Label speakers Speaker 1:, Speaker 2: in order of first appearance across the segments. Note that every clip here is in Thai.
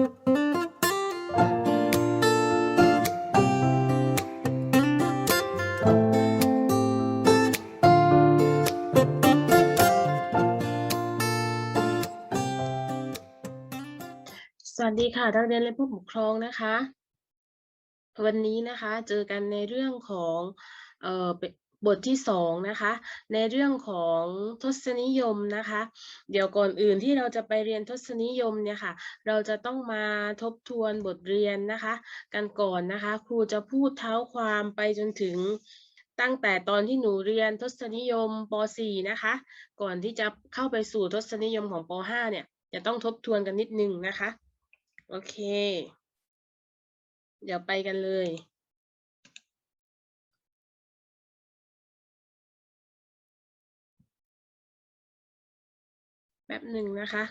Speaker 1: สวัสดีค่ะนักเรียนและผู้ปกครองนะคะ วันนี้นะคะเจอกันในเรื่องของเอ่อเบทที่สองนะคะ ในเรื่องของทศนิยมนะคะ เดี๋ยวก่อนอื่นที่เราจะไปเรียนทศนิยมเนี่ยค่ะ เราจะต้องมาทบทวนบทเรียนนะคะ กันก่อนนะคะ ครูจะพูดเท้าความไปจนถึงตั้งแต่ตอนที่หนูเรียนทศนิยมป .4 นะคะ ก่อนที่จะเข้าไปสู่ทศนิยมของป .5 เนี่ยจะต้องทบทวนกันนิดนึงนะคะ โอเค เดี๋ยวไปกันเลย แป๊บหนึ่งนะคะ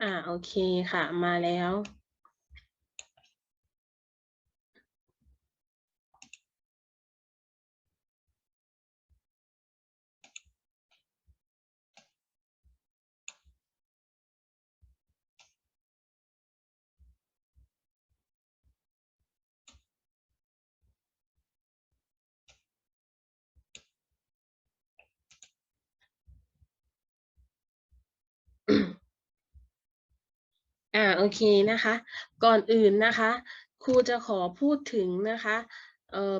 Speaker 1: อ่า โอเคค่ะ มาแล้ว อ่าโอเคนะคะ ก่อนอื่นนะคะ ครูจะขอพูดถึงนะคะเอ่อ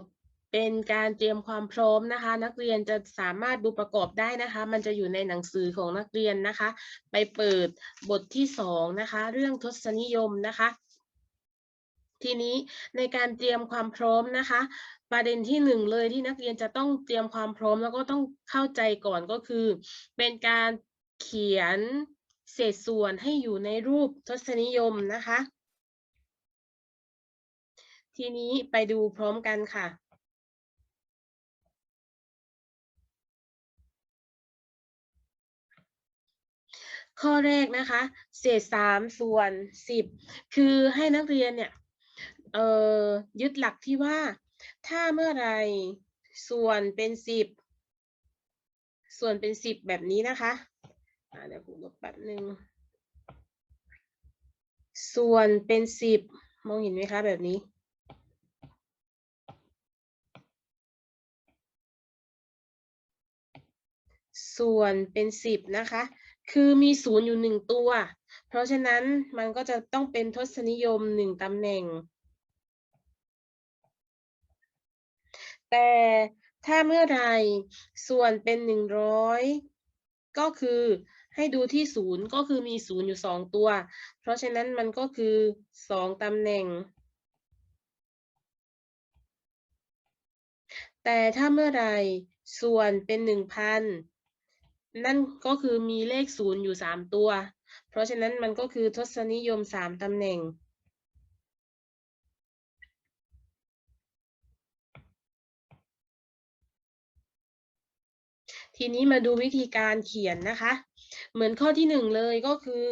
Speaker 1: เป็นการเตรียมความพร้อมนะคะ นักเรียนจะสามารถดูประกอบได้นะคะ มันจะอยู่ในหนังสือของนักเรียนนะคะ ไปเปิดบทที่สองนะคะ เรื่องทศนิยมนะคะ ทีนี้ในการเตรียมความพร้อมนะคะ ประเด็นที่หนึ่งเลยที่นักเรียนจะต้องเตรียมความพร้อมแล้วก็ต้องเข้าใจก่อนก็คือ เป็นการเขียน เศษส่วนให้อยู่ในรูปทศนิยมนะคะ ทีนี้ไปดูพร้อมกันค่ะ ข้อแรกนะคะ เศษสามส่วนสิบคือให้นักเรียนเนี่ยยึดหลักที่ว่า ถ้าเมื่อไรส่วนเป็นสิบส่วนเป็นสิบแบบนี้นะคะ เดี๋ยวผมลบแป๊บหนึ่ง ส่วนเป็นสิบมองเห็นไหมคะแบบนี้ ส่วนเป็นสิบนะคะ คือมีศูนย์อยู่หนึ่งตัว เพราะฉะนั้นมันก็จะต้องเป็นทศนิยมหนึ่งตำแหน่ง แต่ถ้าเมื่อใดส่วนเป็นหนึ่งร้อยก็คือ ให้ดูที่ศูนย์ก็คือมีศูนย์อยู่สองตัว เพราะฉะนั้นมันก็คือสองตำแหน่ง แต่ถ้าเมื่อใดส่วนเป็นหนึ่งพันนั่นก็คือมีเลขศูนย์อยู่สามตัว เพราะฉะนั้นมันก็คือทศนิยมสามตำแหน่งทีนี้มาดูวิธีการเขียนนะคะ เหมือนข้อที่หนึ่งเลยก็คือ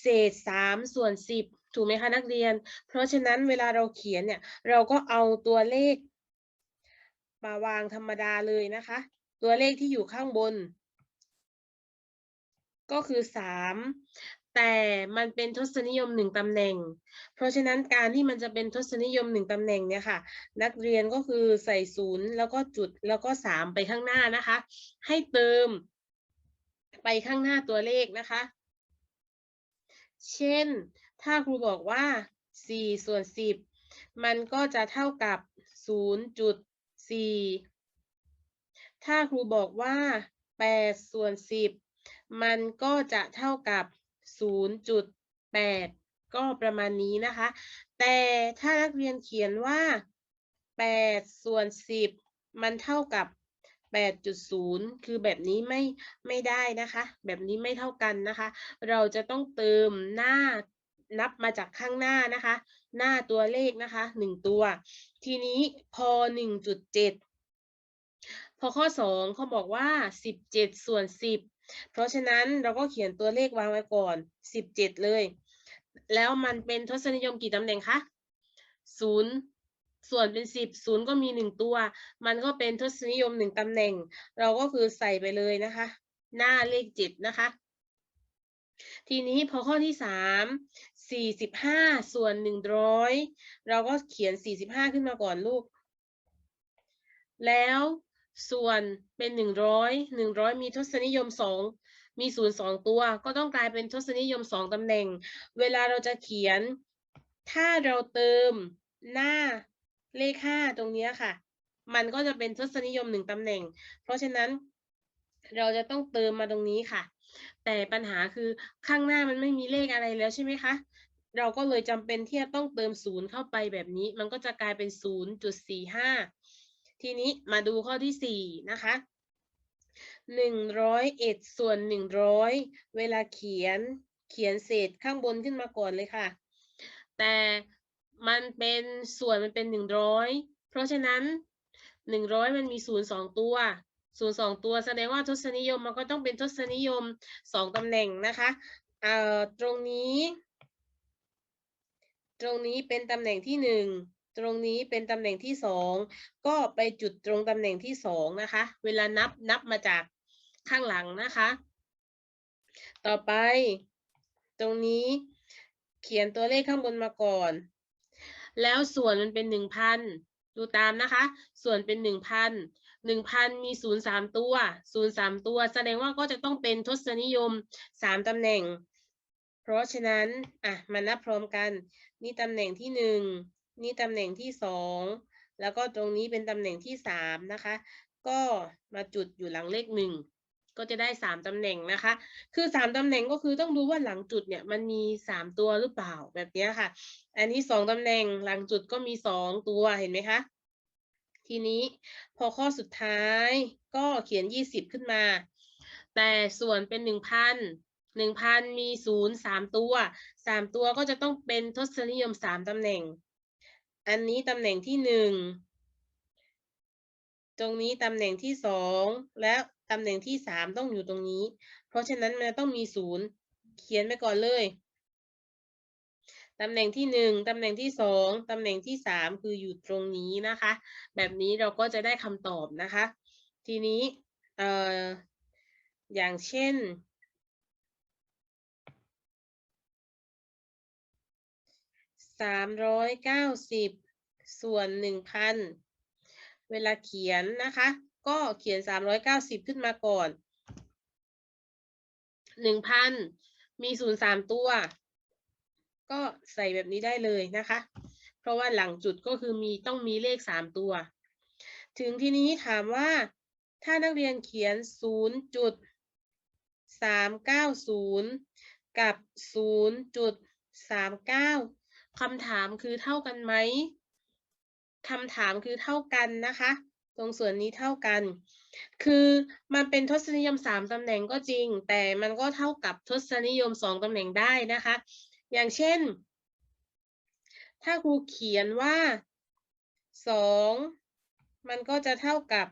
Speaker 1: เศษสามส่วนสิบถูกไหมคะนักเรียน เพราะฉะนั้นเวลาเราเขียนเนี่ย เราก็เอาตัวเลขมาวางธรรมดาเลยนะคะ ตัวเลขที่อยู่ข้างบน ก็คือสามแต่มันเป็นทศนิยมหนึ่งตำแหน่ง เพราะฉะนั้นการที่มันจะเป็นทศนิยมหนึ่งตำแหน่งเนี่ยค่ะ นักเรียนก็คือใส่ศูนย์แล้วก็จุดแล้วก็สามไปข้างหน้านะคะ ให้เติม ไปข้างหน้าตัวเลขนะคะ เช่น ถ้าครูบอกว่าสี่ส่วนสิบมันก็จะเท่ากับศูนย์จุดสี่ถ้าครูบอกว่าแปดส่วนสิบมันก็จะเท่ากับ 0.8 ก็ประมาณนี้นะคะ แต่ถ้านักเรียนเขียนว่า 8 ส่วน 10 มันเท่ากับ 8.0 คือแบบนี้ไม่ไม่ได้นะคะ แบบนี้ไม่เท่ากันนะคะ เราจะต้องเติมหน้านับมาจากข้างหน้านะคะ หน้าตัวเลขนะคะหนึ่งตัว ทีนี้พอ 1.7 พอข้อ 2 เขาบอกว่า 17 ส่วน 10 เพราะฉะนั้นเราก็เขียนตัวเลขวางไว้ก่อน 17 เลย แล้วมันเป็นทศนิยมกี่ตำแหน่งคะ0 ส่วนเป็น10 0ก็มี1ตัว มันก็เป็นทศนิยม1ตำแหน่ง เราก็คือใส่ไปเลยนะคะ หน้าเลข7นะคะ ทีนี้พอข้อที่3 45ส่วน100เราก็เขียน45ขึ้นมาก่อนลูก แล้วส่วนเป็น100 100มีทศนิยม2มี0 2ตัว ก็ต้องกลายเป็นทศนิยม2ตำแหน่ง เวลาเราจะเขียน ถ้าเราเติมหน้า เลข5ตรงนี้ค่ะ มันก็จะเป็นทศนิยม1ตำแหน่ง เพราะฉะนั้นเราจะต้องเติมมาตรงนี้ค่ะ แต่ปัญหาคือข้างหน้ามันไม่มีเลขอะไรแล้วใช่ไหมคะ เราก็เลยจำเป็นที่จะต้องเติม0เข้าไปแบบนี้ มันก็จะกลายเป็น0.45ทีนี้มาดูข้อที่4นะคะ101ส่วน100เวลาเขียนเขียนเศษข้างบนขึ้นมาก่อนเลยค่ะ แต่ มันเป็นส่วนมันเป็น100เพราะฉะนั้น100มันมี0 2ตัว0 2ตัวแสดงว่าทศนิยมมันก็ต้องเป็นทศนิยม2ตำแหน่งนะคะเอ่อตรงนี้ ตรงนี้เป็นตำแหน่งที่1ตรงนี้เป็นตำแหน่งที่2ก็ไปจุดตรงตำแหน่งที่2นะคะ เวลานับนับมาจากข้างหลังนะคะ ต่อไป ตรงนี้เขียนตัวเลขข้างบนมาก่อน แล้วส่วนมันเป็น1,000ดูตามนะคะ ส่วนเป็น1,000 1,000มี0 3ตัว0 3ตัว แสดงว่าก็จะต้องเป็นทศนิยม3ตำแหน่ง เพราะฉะนั้นอะมานับพร้อมกัน นี่ตำแหน่งที่1นี่ตำแหน่งที่2แล้วก็ตรงนี้เป็นตำแหน่งที่3นะคะ ก็มาจุดอยู่หลังเลข1 ก็จะได้3ตำแหน่งนะคะ คือ3ตำแหน่งก็คือต้องดูว่าหลังจุดเนี่ยมันมี3ตัวหรือเปล่าแบบนี้ค่ะ อันนี้2ตำแหน่งหลังจุดก็มี2ตัวเห็นไหมคะ ทีนี้พอข้อสุดท้ายก็เขียน20ขึ้นมา แต่ส่วนเป็น1,000 1,000มี0 3ตัว3ตัวก็จะต้องเป็นทศนิยม3ตำแหน่ง อันนี้ตำแหน่งที่1 ตรงนี้ตำแหน่งที่2และตำแหน่งที่3ต้องอยู่ตรงนี้ เพราะฉะนั้นมันต้องมี0เขียนไปก่อนเลยตำแหน่งที่1ตำแหน่งที่2ตำแหน่งที่3คืออยู่ตรงนี้นะคะ แบบนี้เราก็จะได้คำตอบนะคะ ทีนี้เอ่ออย่างเช่น390ส่วน1,000 เวลาเขียนนะคะ ก็เขียน 390 ขึ้นมาก่อน 1,000 มี 0 3 ตัว ก็ใส่แบบนี้ได้เลยนะคะ เพราะว่าหลังจุดก็คือมีต้องมีเลข 3 ตัว ถึงที่นี้ถามว่าถ้านักเรียนเขียน 0.390 กับ 0.39คำถามคือเท่ากันไหม คำถามคือเท่ากันนะคะ ตรงส่วนนี้เท่ากัน คือมันเป็นทศนิยม 3ตำแหน่งก็จริง แต่มันก็เท่ากับทศนิยม 2ตำแหน่งได้นะคะ อย่างเช่น ถ้าครูเขียนว่า 2 มันก็จะเท่ากับ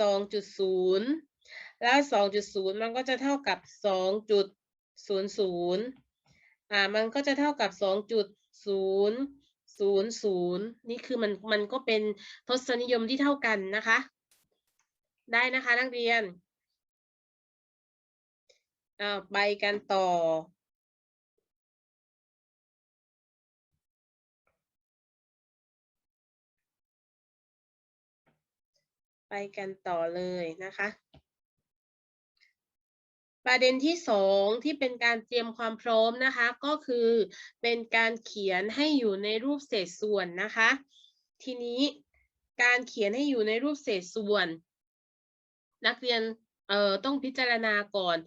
Speaker 1: 2.0 แล้ว 2.0 มันก็จะเท่ากับ 2.00 อ่า มันก็จะเท่ากับ 2.000นี่คือมันมันก็เป็นทศนิยมที่เท่ากันนะคะ ได้นะคะนักเรียนอ่าไปกันต่อ ไปกันต่อเลยนะคะ ประเด็นที่สองที่เป็นการเตรียมความพร้อมนะคะ ก็คือเป็นการเขียนให้อยู่ในรูปเศษส่วนนะคะ ทีนี้การเขียนให้อยู่ในรูปเศษส่วน นักเรียนเอ่อต้องพิจารณาก่อน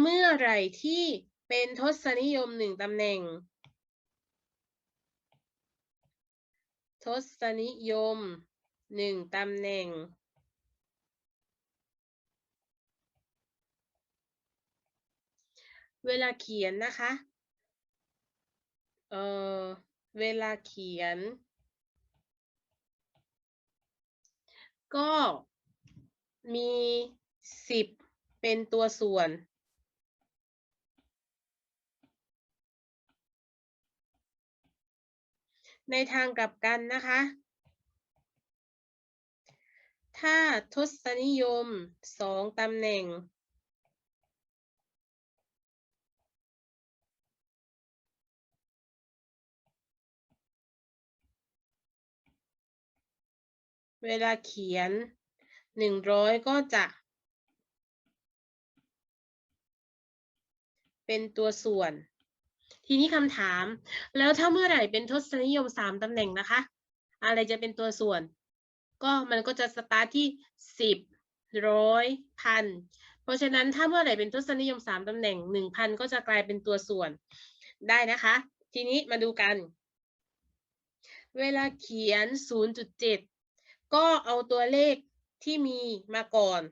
Speaker 1: เมื่อไหร่ที่เป็นทศนิยมหนึ่งตำแหน่ง ทศนิยมหนึ่งตำแหน่ง เวลาเขียนนะคะ เออเวลาเขียน ก็มีสิบเป็นตัวส่วน ในทางกลับกันนะคะ ถ้าทศนิยมสองตำแหน่ง เวลาเขียนหนึ่งร้อยก็จะ เป็นตัวส่วน ทีนี้คำถาม แล้วถ้าเมื่อไหร่เป็นทศนิยมสามตำแหน่งนะคะ อะไรจะเป็นตัวส่วน ก็มันก็จะสตาร์ทที่สิบร้อยพันเพราะฉะนั้นถ้าเมื่อไหร่เป็นทศนิยมสามตำแหน่งหนึ่งพันก็จะกลายเป็นตัวส่วนได้นะคะ ทีนี้มาดูกัน เวลาเขียน 0.7 ก็เอาตัวเลขที่มีมาก่อน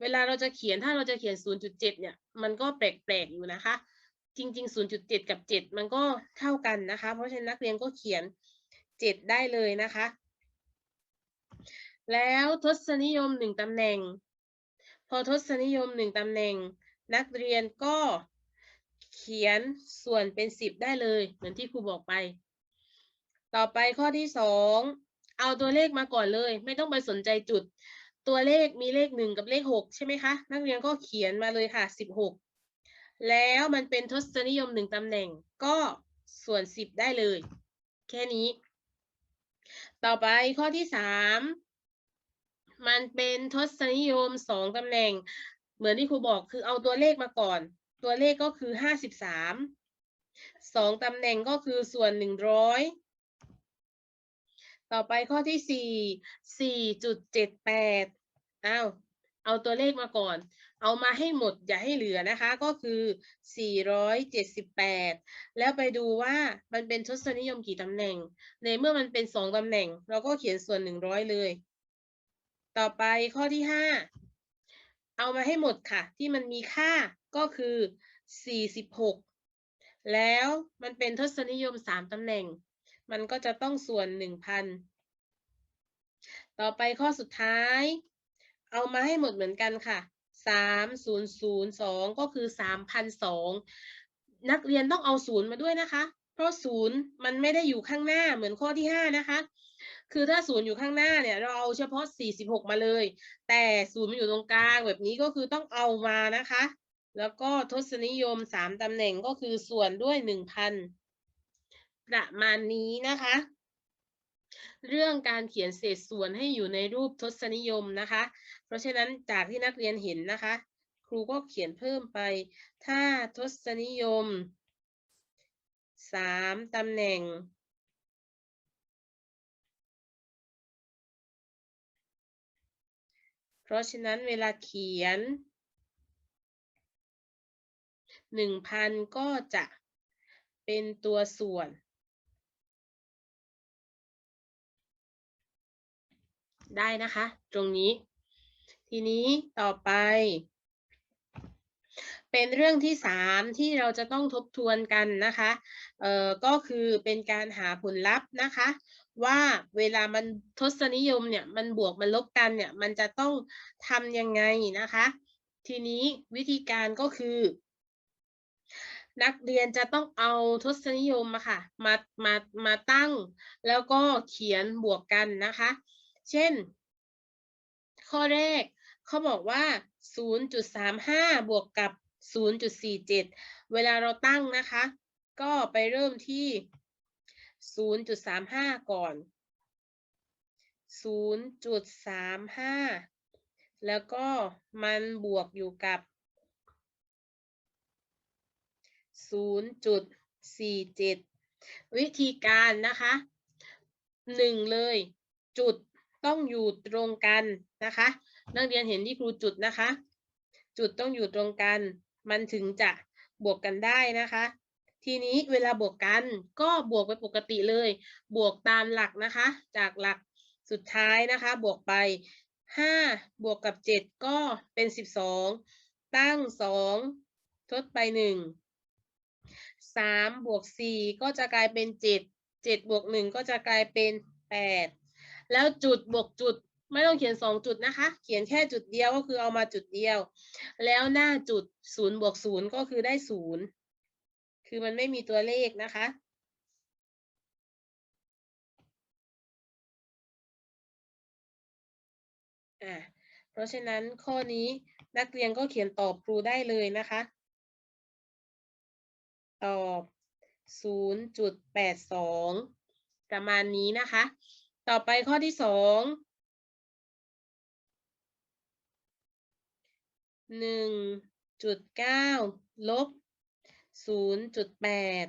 Speaker 1: เวลาเราจะเขียนถ้าเราจะเขียน 0.7 เนี่ย มันก็แปลกๆอยู่นะคะ จริง ๆ 0.7 กับ 7 มันก็เท่ากันนะคะ เพราะฉะนั้นนักเรียนก็เขียน 7 ได้เลยนะคะ แล้วทศนิยม 1ตำแหน่ง พอทศนิยม 1ตำแหน่ง นักเรียนก็เขียนส่วนเป็น 10 ได้เลย เหมือนที่ครูบอกไป ต่อไปข้อที่สอง เอาตัวเลขมาก่อนเลย ไม่ต้องไปสนใจจุด ตัวเลขมีเลขหนึ่งกับเลขหกใช่ไหมคะ นักเรียนก็เขียนมาเลยค่ะสิบหกแล้วมันเป็นทศนิยมหนึ่งตำแหน่ง ก็ส่วนสิบได้เลย แค่นี้ ต่อไปข้อที่สามมันเป็นทศนิยมสองตำแหน่ง เหมือนที่ครูบอกคือเอาตัวเลขมาก่อน ตัวเลขก็คือห้าสิบสามสองตำแหน่งก็คือส่วนหนึ่งร้อย ต่อไปข้อที่สี่สี่จุดเจ็ดแปดอ้าวเอาตัวเลขมาก่อน เอามาให้หมดอย่าให้เหลือนะคะ ก็คือสี่ร้อยเจ็ดสิบแปดแล้วไปดูว่ามันเป็นทศนิยมกี่ตำแหน่ง ในเมื่อมันเป็นสองตำแหน่ง เราก็เขียนส่วนหนึ่งร้อยเลย ต่อไปข้อที่ห้าเอามาให้หมดค่ะ ที่มันมีค่าก็คือสี่สิบหกแล้วมันเป็นทศนิยมสามตำแหน่ง มันก็จะต้องส่วนหนึ่งพันต่อไปข้อสุดท้าย เอามาให้หมดเหมือนกันค่ะสามศูนย์ศูนย์สองก็คือสามพันสองนักเรียนต้องเอาศูนย์มาด้วยนะคะ เพราะศูนย์มันไม่ได้อยู่ข้างหน้าเหมือนข้อที่ห้านะคะ คือถ้าศูนย์อยู่ข้างหน้าเนี่ย เราเอาเฉพาะสี่สิบหกมาเลย แต่ศูนย์มันอยู่ตรงกลางแบบนี้ก็คือต้องเอามานะคะ แล้วก็ทศนิยมสามตำแหน่งก็คือส่วนด้วยหนึ่งพัน ประมาณนี้นะคะ เรื่องการเขียนเศษส่วนให้อยู่ในรูปทศนิยมนะคะ เพราะฉะนั้นจากที่นักเรียนเห็นนะคะ ครูก็เขียนเพิ่มไป ถ้าทศนิยมสามตำแหน่งเพราะฉะนั้นเวลาเขียนหนึ่งพันก็จะเป็นตัวส่วน ได้นะคะ ตรงนี้ ทีนี้ต่อไป เป็นเรื่องที่สามที่เราจะต้องทบทวนกันนะคะเอ่อก็คือเป็นการหาผลลัพธ์นะคะ ว่าเวลามันทศนิยมเนี่ยมันบวกมันลบกันเนี่ยมันจะต้องทำยังไงนะคะ ทีนี้วิธีการก็คือนักเรียนจะต้องเอาทศนิยมอะค่ะมามามาตั้ง แล้วก็เขียนบวกกันนะคะ เช่น ข้อแรกเขาบอกว่า 0.35 บวกกับ 0.47 เวลาเราตั้งนะคะ ก็ไปเริ่มที่ 0.35 ก่อน 0.35 แล้วก็มันบวกอยู่กับ 0.47 วิธีการนะคะหนึ่งเลยจุด ต้องอยู่ตรงกันนะคะ นักเรียนเห็นที่ครูจุดนะคะ จุดต้องอยู่ตรงกัน มันถึงจะบวกกันได้นะคะ ทีนี้เวลาบวกกันก็บวกไปปกติเลย บวกตามหลักนะคะ จากหลักสุดท้ายนะคะ บวกไปห้าบวกกับเจ็ดก็เป็นสิบสองตั้งสองททดไปหนึ่งสามบวกสี่ก็จะกลายเป็นเจ็ดเจ็ดบวกหนึ่งก็จะกลายเป็นแปด แล้วจุดบวกจุดไม่ต้องเขียนสองจุดนะคะ เขียนแค่จุดเดียวก็คือเอามาจุดเดียว แล้วหน้าจุดศูนย์บวกศูนย์ก็คือได้ศูนย์คือมันไม่มีตัวเลขนะคะอ่าเพราะฉะนั้นข้อนี้นักเรียนก็เขียนตอบครูได้เลยนะคะ ตอบ 0.82 ประมาณนี้นะคะ ต่อไปข้อที่สองหนึ่งจุดเก้าลบศูนย์จุดแปด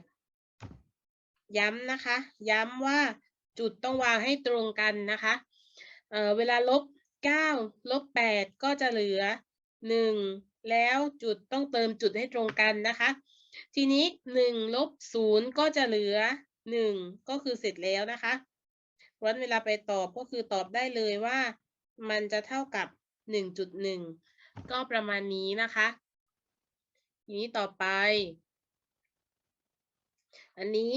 Speaker 1: ย้ำนะคะ ย้ำว่าจุดต้องวางให้ตรงกันนะคะเเวลาลบเก้าลบแปดก็จะเหลือหนึ่งแล้วจุดต้องเติมจุดให้ตรงกันนะคะ ทีนี้หนึ่งลบศูนย์ก็จะเหลือหนึ่งก็คือเสร็จแล้วนะคะ วันเวลาไปตอบก็คือตอบได้เลยว่า มันจะเท่ากับหนึ่งจุดหนึ่งก็ประมาณนี้นะคะทีนี้ต่อไป อันนี้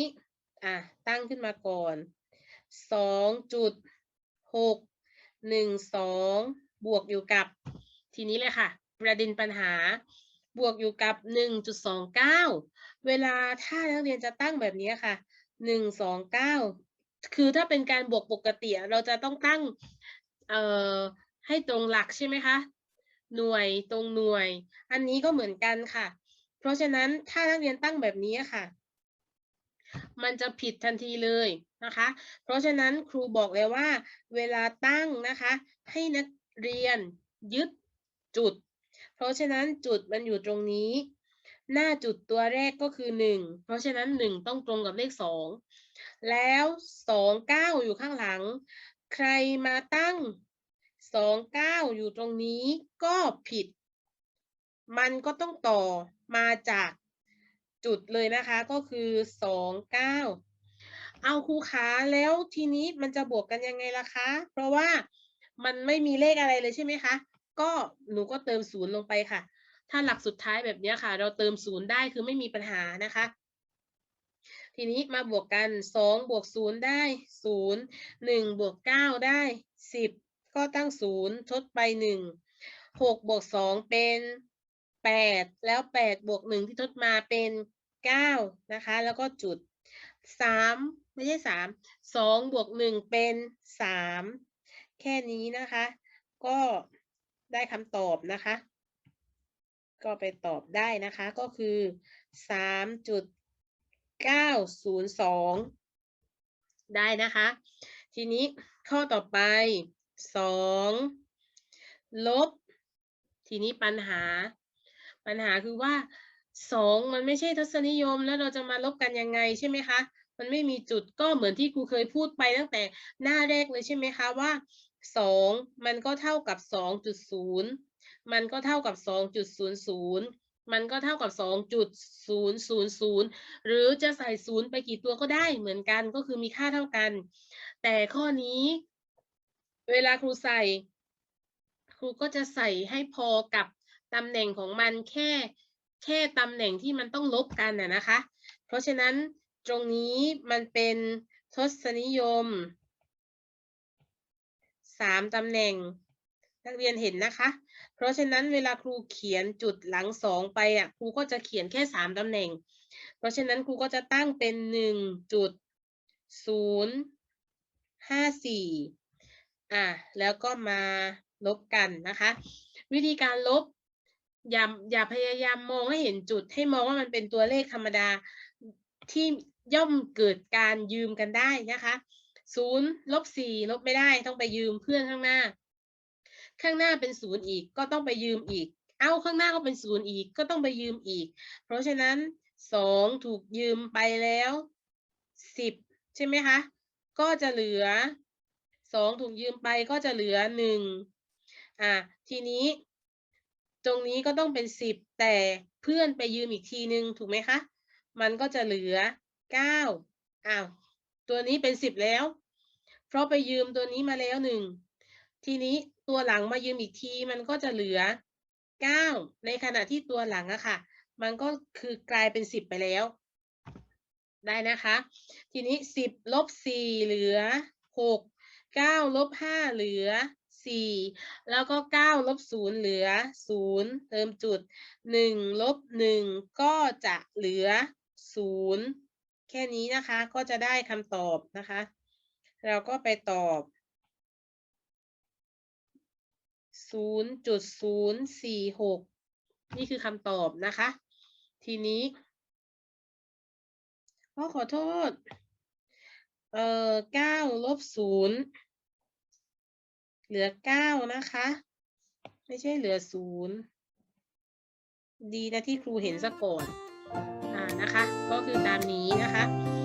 Speaker 1: อะตั้งขึ้นมาก่อนสองจุดหกหนึ่งสองบวกอยู่กับ ทีนี้เลยค่ะ ประเด็นปัญหาบวกอยู่กับหนึ่งจุดสองเเวลาถ้านักเรียนจะตั้งแบบนี้ค่ะหนึ่งสองเก้า คือถ้าเป็นการบวกปกติเราจะต้องตั้งเอ่อให้ตรงหลักใช่ไหมคะ หน่วยตรงหน่วย อันนี้ก็เหมือนกันค่ะ เพราะฉะนั้นถ้านักเรียนตั้งแบบนี้ค่ะ มันจะผิดทันทีเลยนะคะ เพราะฉะนั้นครูบอกเลยว่า เวลาตั้งนะคะ ให้นักเรียนยึดจุด เพราะฉะนั้นจุดมันอยู่ตรงนี้ หน้าจุดตัวแรกก็คือหนึ่งเพราะฉะนั้นหนึ่งต้องตรงกับเลขสองแล้วสองเก้าอยู่ข้างหลัง ใครมาตั้งสองเก้าอยู่ตรงนี้ก็ผิด มันก็ต้องต่อมาจากจุดเลยนะคะก็คือสองเก้าเอาครูขาแล้วทีนี้มันจะบวกกันยังไงล่ะคะ เพราะว่ามันไม่มีเลขอะไรเลยใช่ไหมคะ ก็หนูก็เติมศูนย์ลงไปค่ะ ถ้าหลักสุดท้ายแบบนี้ค่ะ เราเติมศูนย์ได้คือไม่มีปัญหานะคะ ทีนี้มาบวกกันสองบวกศูนย์ได้ศูนย์หนึ่งบวกเก้าได้สิบก็ตั้งศูนย์ทดไปหนึ่งหกบวกสองเป็นแปดแล้วแปดบวกหนึ่งที่ทดมาเป็นเก้านะคะ แล้วก็จุดสามไม่ใช่สามสองบวกหนึ่งเป็นสามแค่นี้นะคะ ก็ได้คำตอบนะคะ ก็ไปตอบได้นะคะก็คือสามจุดเก้าศูนย์สองได้นะคะ ทีนี้ข้อต่อไปสองลบ ทีนี้ปัญหา ปัญหาคือว่าสองมันไม่ใช่ทศนิยมแล้วเราจะมาลบกันยังไงใช่ไหมคะ มันไม่มีจุดก็เหมือนที่ครูเคยพูดไปตั้งแต่หน้าแรกเลยใช่ไหมคะว่าสองมันก็เท่ากับสองจุดศูนย์ มันก็เท่ากับสองจุดศูนย์ศูนย์มันก็เท่ากับสองจุดศูนย์ศูนย์ศูนย์หรือจะใส่ศูนย์ไปกี่ตัวก็ได้เหมือนกันก็คือมีค่าเท่ากัน แต่ข้อนี้ เวลาครูใส่ ครูก็จะใส่ให้พอกับตำแหน่งของมันแค่แค่ตำแหน่งที่มันต้องลบกันน่ะนะคะ เพราะฉะนั้นตรงนี้มันเป็นทศนิยมสามตำแหน่ง นักเรียนเห็นนะคะ เพราะฉะนั้นเวลาครูเขียนจุดหลังสองไปอะครูก็จะเขียนแค่สามตำแหน่ง เพราะฉะนั้นครูก็จะตั้งเป็นหนึ่งจุดศูนย์ห้าสี่อะแล้วก็มาลบกันนะคะ วิธีการลบอย่าอย่าพยายามมองให้เห็นจุดให้มองว่ามันเป็นตัวเลขธรรมดาที่ย่อมเกิดการยืมกันได้นะคะศูนย์ลบสี่ลบไม่ได้ต้องไปยืมเพื่อนข้างหน้า ข้างหน้าเป็นศูนย์อีกก็ต้องไปยืมอีก เอาข้างหน้าก็เป็นศูนย์อีกก็ต้องไปยืมอีก เพราะฉะนั้นสองถูกยืมไปแล้วสิบใช่ไหมคะ ก็จะเหลือสองถูกยืมไปก็จะเหลือหนึ่งอะทีนี้ ตรงนี้ก็ต้องเป็นสิบแต่เพื่อนไปยืมอีกทีนึงถูกไหมคะ มันก็จะเหลือเก้าอ้าวตัวนี้เป็นสิบแล้ว เพราะไปยืมตัวนี้มาแล้วหนึ่ง ทีนี้ตัวหลังมายืมอีกทีมันก็จะเหลือเก้าในขณะที่ตัวหลังอะค่ะ มันก็คือกลายเป็นสิบไปแล้ว ได้นะคะ ทีนี้สิบลบสี่เหลือหกเก้าลบห้าเหลือสี่แล้วก็เก้าลบศูนย์เหลือศูนย์เติมจุดหนึ่งลบหนึ่งก็จะเหลือศูนย์แค่นี้นะคะก็จะได้คำตอบนะคะ เราก็ไปตอบ ศูนย์จุดศูนย์สี่หกนี่คือคำตอบนะคะ ทีนี้ก็ขอโทษ เอ่อเก้าลบศูนย์เหลือเก้านะคะ ไม่ใช่เหลือศูนย์ดีนะที่ครูเห็นซะก่อน อ่านะคะ ก็คือตามนี้นะคะ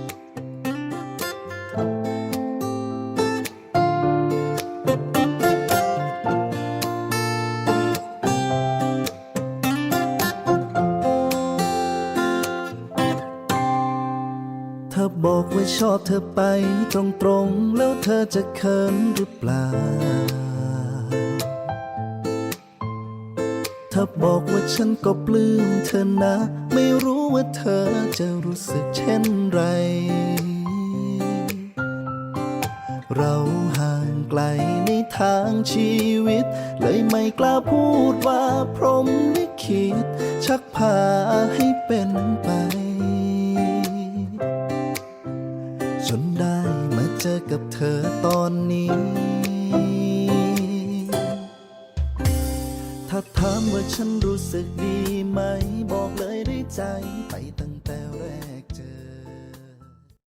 Speaker 2: เธอบอกว่าชอบเธอไปตรงๆ แล้วเธอจะเขินหรือเปล่าเธอบอกว่าฉันก็ปลื้มเธอนะ ไม่รู้ว่าเธอจะรู้สึกเช่นไร เราห่างไกลในทางชีวิต เลยไม่กล้าพูดว่าพรหมลิขิตชักพาให้เป็นไป ฉันรู้สึกดีไหมบอกเลยด้วยใจไป